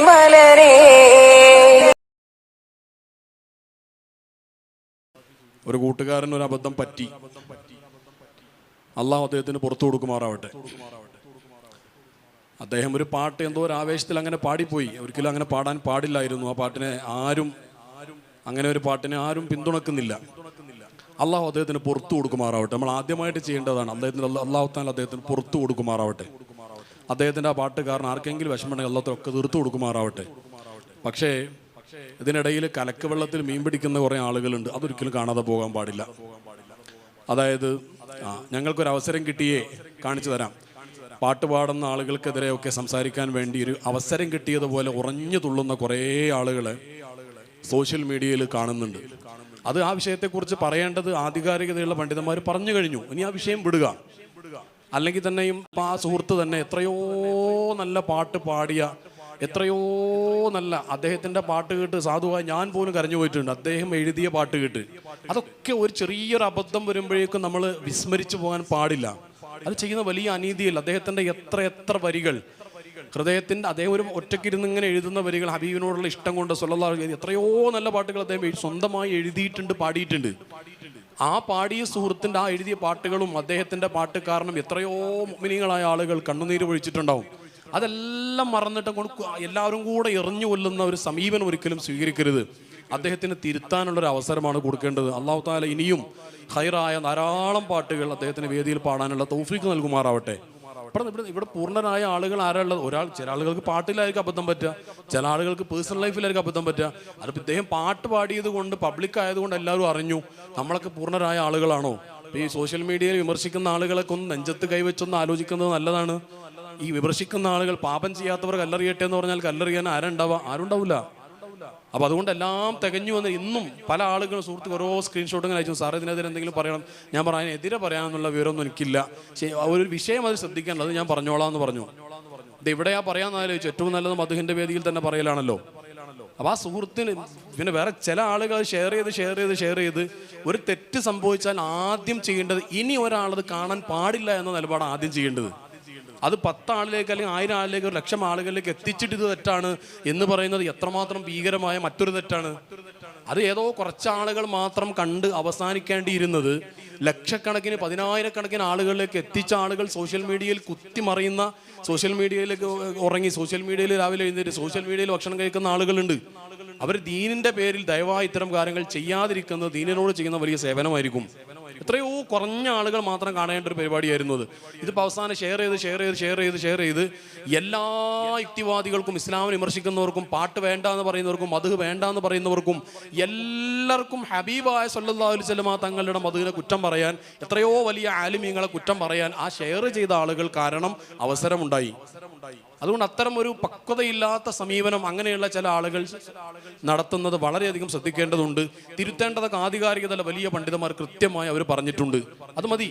മലരേ. ഒരു കൂട്ടുകാരൻ ഒരു അബദ്ധം പറ്റി. അള്ളാഹു അദ്ദേഹത്തിന് പുറത്തു കൊടുക്കുമാറാവട്ടെ. അദ്ദേഹം ഒരു പാട്ട് എന്തോ ഒരു ആവേശത്തിൽ അങ്ങനെ പാടിപ്പോയി. ഒരിക്കലും അങ്ങനെ പാടാൻ പാടില്ലായിരുന്നു. ആ പാട്ടിനെ ആരും അങ്ങനെ ഒരു പാട്ടിനെ ആരും പിന്തുണക്കുന്നില്ല. അള്ളാഹു അദ്ദേഹത്തിന് പുറത്തു കൊടുക്കുമാറാവട്ടെ. നമ്മൾ ആദ്യമായിട്ട് ചെയ്യേണ്ടതാണ്. അദ്ദേഹത്തിന് അള്ളാഹു താൻ അദ്ദേഹത്തിന് പുറത്തു കൊടുക്കുമാറാവട്ടെ. അദ്ദേഹത്തിന്റെ ആ പാട്ട് കാരണം ആർക്കെങ്കിലും വിഷമമുണ്ടെങ്കിൽ അല്ലാത്തൊക്കെ തീർത്തു കൊടുക്കുമാറാവട്ടെ. പക്ഷേ ഇതിനിടയിൽ കലക്ക് വെള്ളത്തിൽ മീൻ പിടിക്കുന്ന കുറേ ആളുകളുണ്ട്. അതൊരിക്കലും കാണാതെ പോകാൻ പാടില്ല. അതായത് ഞങ്ങൾക്കൊരു അവസരം കിട്ടിയേ കാണിച്ചു തരാം. പാട്ട് പാടുന്ന ആളുകൾക്കെതിരെയൊക്കെ സംസാരിക്കാൻ വേണ്ടി ഒരു അവസരം കിട്ടിയതുപോലെ ഉറഞ്ഞു തുള്ളുന്ന കുറേ ആളുകളെ സോഷ്യൽ മീഡിയയിൽ കാണുന്നുണ്ട്. അത് ആ വിഷയത്തെക്കുറിച്ച് പറയേണ്ടത് ആധികാരികതയുള്ള പണ്ഡിതന്മാർ പറഞ്ഞു കഴിഞ്ഞു. ഇനി ആ വിഷയം വിടുക. അല്ലെങ്കിൽ തന്നെയും ആ സുഹൃത്ത് തന്നെ എത്രയോ നല്ല പാട്ട് പാടിയ എത്രയോ നല്ല അദ്ദേഹത്തിന്റെ പാട്ട് കേട്ട് സാധുവായി ഞാൻ പോലും കരഞ്ഞു പോയിട്ടുണ്ട്. അദ്ദേഹം എഴുതിയ പാട്ട് കേട്ട്. അതൊക്കെ ഒരു ചെറിയൊരു അബദ്ധം വരുമ്പോഴേക്കും നമ്മൾ വിസ്മരിച്ചു പോകാൻ പാടില്ല. അത് ചെയ്യുന്ന വലിയ അനീതിയല്ല. അദ്ദേഹത്തിന്റെ എത്ര എത്ര വരികൾ. ഹൃദയത്തിന്റെ അദ്ദേഹം ഒരു ഒറ്റക്കിരുന്ന് ഇങ്ങനെ എഴുതുന്ന വരികൾ ഹബീബിനോടുള്ള ഇഷ്ടം കൊണ്ട് അലൈഹി എത്രയോ നല്ല പാട്ടുകൾ അദ്ദേഹം സ്വന്തമായി എഴുതിയിട്ടുണ്ട് പാടിയിട്ടുണ്ട്. ആ പാടിയ സുഹൃത്തിന്റെ ആ എഴുതിയ പാട്ടുകളും അദ്ദേഹത്തിന്റെ പാട്ട് കാരണം എത്രയോ മുഗ്മിനികളായ ആളുകൾ കണ്ണുനീര് ഒഴിച്ചിട്ടുണ്ടാവും അതെല്ലാം മറന്നിട്ട് എല്ലാവരും കൂടെ എറിഞ്ഞു കൊല്ലുന്ന ഒരു സമീപനം ഒരിക്കലും സ്വീകരിക്കരുത്. അദ്ദേഹത്തിന് തിരുത്താനുള്ള ഒരു അവസരമാണ് കൊടുക്കേണ്ടത്. അള്ളാഹു താല ഇനിയും ഹൈറായ ധാരാളം പാട്ടുകൾ അദ്ദേഹത്തിന് വേദിയിൽ പാടാനുള്ള തൗഫീക്ക് നൽകുമാറാവട്ടെ. ഇവിടെ ഇവിടെ ഇവിടെ പൂർണരായ ആളുകൾ ആരാളുള്ളത് ഒരാൾ ചില ആളുകൾക്ക് പാട്ടിലായിരിക്കും അബദ്ധം പറ്റുക. ചില ആളുകൾക്ക് പേഴ്സണൽ ലൈഫിലായിരിക്കും അബദ്ധം പറ്റുക. അതിപ്പോൾ ഇദ്ദേഹം പാട്ട് പാടിയത് കൊണ്ട് പബ്ലിക് ആയതുകൊണ്ട് എല്ലാവരും അറിഞ്ഞു. നമ്മളൊക്കെ പൂർണരായ ആളുകളാണോ? ഈ സോഷ്യൽ മീഡിയയിൽ വിമർശിക്കുന്ന ആളുകളൊക്കെ ഒന്ന് നെഞ്ചത്ത് കൈവച്ചൊന്ന് ആലോചിക്കുന്നത് നല്ലതാണ്. ഈ വിമർശിക്കുന്ന ആളുകൾ പാപം ചെയ്യാത്തവർ കല്ലെറിയട്ടെ എന്ന് പറഞ്ഞാൽ കല്ലെറിയാൻ ആരുണ്ടാവുക? ആരുണ്ടാവില്ല അപ്പൊ അതുകൊണ്ട് എല്ലാം തികഞ്ഞു വന്ന് ഇന്നും പല ആളുകളും സുഹൃത്തുക്കൾ ഓരോ സ്ക്രീൻഷോട്ടും അയച്ചു. സാർ ഇതിനെതിരെ എന്തെങ്കിലും പറയണം. ഞാൻ പറഞ്ഞു അതിനെതിരെ പറയാനുള്ള വിവരമൊന്നും എനിക്കില്ല. ഒരു വിഷയം അത് ശ്രദ്ധിക്കാനുള്ളത് ഞാൻ പറഞ്ഞോളാം എന്ന് പറഞ്ഞു ഇത് എവിടെയാ പറയാന്ന് ആലോചിച്ചു. ഏറ്റവും നല്ലത് മധുഹിന്റെ വേദിയിൽ തന്നെ പറയലാണല്ലോ. അപ്പൊ ആ സുഹൃത്തിന് പിന്നെ വേറെ ചില ആളുകൾ ഷെയർ ചെയ്ത് ഷെയർ ചെയ്ത് ഷെയർ ചെയ്ത് ഒരു തെറ്റ് സംഭവിച്ചാൽ ആദ്യം ചെയ്യേണ്ടത് ഇനി ഒരാളത് കാണാൻ പാടില്ല എന്ന നിലപാട് ആദ്യം ചെയ്യേണ്ടത്. അത് പത്ത് ആളിലേക്ക് അല്ലെങ്കിൽ ആയിരം ആളിലേക്ക് ഒരു ലക്ഷം ആളുകളിലേക്ക് എത്തിച്ചിട്ട് ഇത് തെറ്റാണ് എന്ന് പറയുന്നത് എത്രമാത്രം ഭീകരമായ മറ്റൊരു തെറ്റാണ്. അത് ഏതോ കുറച്ച് ആളുകൾ മാത്രം കണ്ട് അവസാനിക്കേണ്ടിയിരുന്നത്. ലക്ഷക്കണക്കിന് പതിനായിരക്കണക്കിന് ആളുകളിലേക്ക് എത്തിച്ച ആളുകൾ സോഷ്യൽ മീഡിയയിൽ കുത്തിമറിയുന്ന സോഷ്യൽ മീഡിയയിലേക്ക് ഉറങ്ങി സോഷ്യൽ മീഡിയയിൽ രാവിലെ എഴുന്നേറ്റ് സോഷ്യൽ മീഡിയയിൽ ഭക്ഷണം കഴിക്കുന്ന ആളുകളുണ്ട്. അവർ ദീനിന്റെ പേരിൽ ദയവായി ഇത്തരം കാര്യങ്ങൾ ചെയ്യാതിരിക്കുന്നത് ദീനിനോട് ചെയ്യുന്ന വലിയ സേവനമായിരിക്കും. എത്രയോ കുറഞ്ഞ ആളുകൾ മാത്രം കാണേണ്ട ഒരു പരിപാടിയായിരുന്നു അത്. ഇതിപ്പോൾ അവസാനം ഷെയർ ചെയ്ത് ഷെയർ ചെയ്ത് ഷെയർ ചെയ്ത് ഷെയർ ചെയ്ത് എല്ലാ യുക്തിവാദികൾക്കും ഇസ്ലാമിനെ വിമർശിക്കുന്നവർക്കും പാട്ട് വേണ്ട എന്ന് പറയുന്നവർക്കും മധു വേണ്ട എന്ന് പറയുന്നവർക്കും എല്ലാവർക്കും ഹബീബായ സല്ലല്ലാഹു അലൈഹി വസല്ലമ തങ്ങളുടെ മധുവിനെ കുറ്റം പറയാൻ എത്രയോ വലിയ ആലിമീങ്ങളെ കുറ്റം പറയാൻ ആ ഷെയർ ചെയ്ത ആളുകൾ കാരണം അവസരമുണ്ടായി. അതുകൊണ്ട് അത്തരം ഒരു പക്വതയില്ലാത്ത സമീപനം അങ്ങനെയുള്ള ചില ആളുകൾ നടത്തുന്നത് വളരെയധികം ശ്രദ്ധിക്കേണ്ടതുണ്ട്. തിരുത്തേണ്ടതൊക്കെ ആധികാരികതല വലിയ പണ്ഡിതന്മാർ കൃത്യമായി അവർ പറഞ്ഞിട്ടുണ്ട്. അത് മതി.